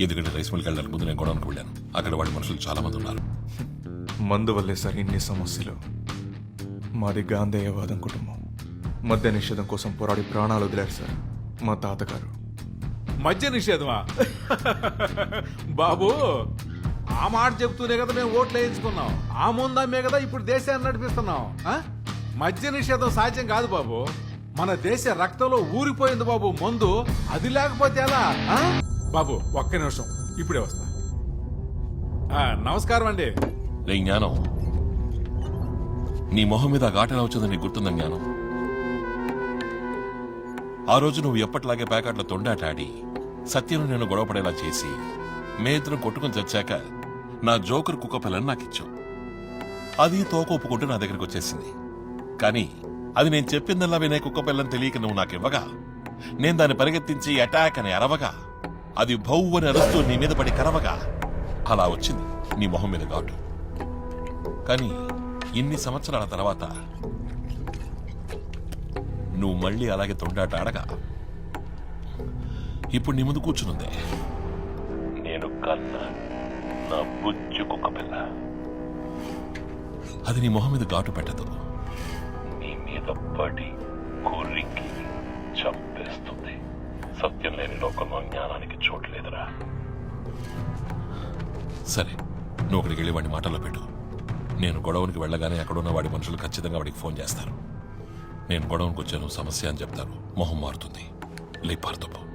ఎందుకంటే రైస్ మిల్కి వెళ్ళడానికి ముందు నేను గొడవనికి వెళ్ళాను. అక్కడ వాడి మనుషులు చాలా మంది ఉన్నారు. మందు వల్లే సార్ ఇన్ని సమస్యలు. మాది గాంధేయవాదం కుటుంబం. మద్య నిషేధం కోసం పోరాడి ప్రాణాలు వదిలారు సార్. మా తాతగారు. మద్య నిషేధమా? బాబు ఆ మాట చెప్తూనే కదా మేము ఓట్లు వేయించుకున్నాం. ఆ ముందమ్మే కదా ఇప్పుడు దేశాన్ని నడిపిస్తున్నాం. ఆ? మద్య నిషేధం సాధ్యం కాదు బాబు. మన దేశ రక్తంలో ఊరిపోయింది బాబు మందు. అది లేకపోతే ఎలా? ఆ? బాబు ఒక్క నిమిషం. ఇప్పుడే వస్తా. ఆ, నమస్కారం అండి. రే జ్ఞానం. నీ మొహం మీద ఘాటన వచ్చింది నీకు గుర్తుందా జ్ఞానం? ఆ రోజు నువ్వు ఎప్పటిలాగే ప్యాకెట్ల తొండాటాడి సత్యను నేను గొడవపడేలా చేసి మే ఇద్దరం కొట్టుకుని చచ్చాక నా జోకర్ కుక్క పిల్లని నాకు ఇచ్చావు. అది తోక ఒప్పుకుంటూ నా దగ్గరికి వచ్చేసింది. కానీ అది నేను చెప్పిందల్లా వినే కుక్క పిల్లని తెలియక నువ్వు నాకు ఇవ్వగా నేను దాన్ని పరిగెత్తించి అటాక్ అని అరవగా అది భౌ అని అరుస్తూ నీ మీద పడి కరవగా. అలా వచ్చింది నీ మొహం మీద ఘాటు. కానీ ఇన్ని సంవత్సరాల తర్వాత నువ్వు మళ్ళీ అలాగే తొండాట ఆడగా. ఇప్పుడు నీ ముందు కూర్చునుందే. నేను కన్న నా బుజ్జు కుక్క పిల్ల. అది నీ మొహం మీద ఘాటు పెట్టదు. నీ మీద పడి కొరికి చంపేస్తుంది. సత్యం లేని లోకంలో జ్ఞానానికి చోట్లేదురా సరే నువ్వు అక్కడికి వెళ్ళి వాడి మాటల్లో పెట్టు. నేను గొడవనికి వెళ్ళగానే అక్కడున్న వాడి మనుషులు ఖచ్చితంగా వాడికి ఫోన్ చేస్తారు. నేను గొడవనికి వచ్చాను సమస్య అని చెప్తారు. మొహం మారుతుంది. లేపారుతప్పు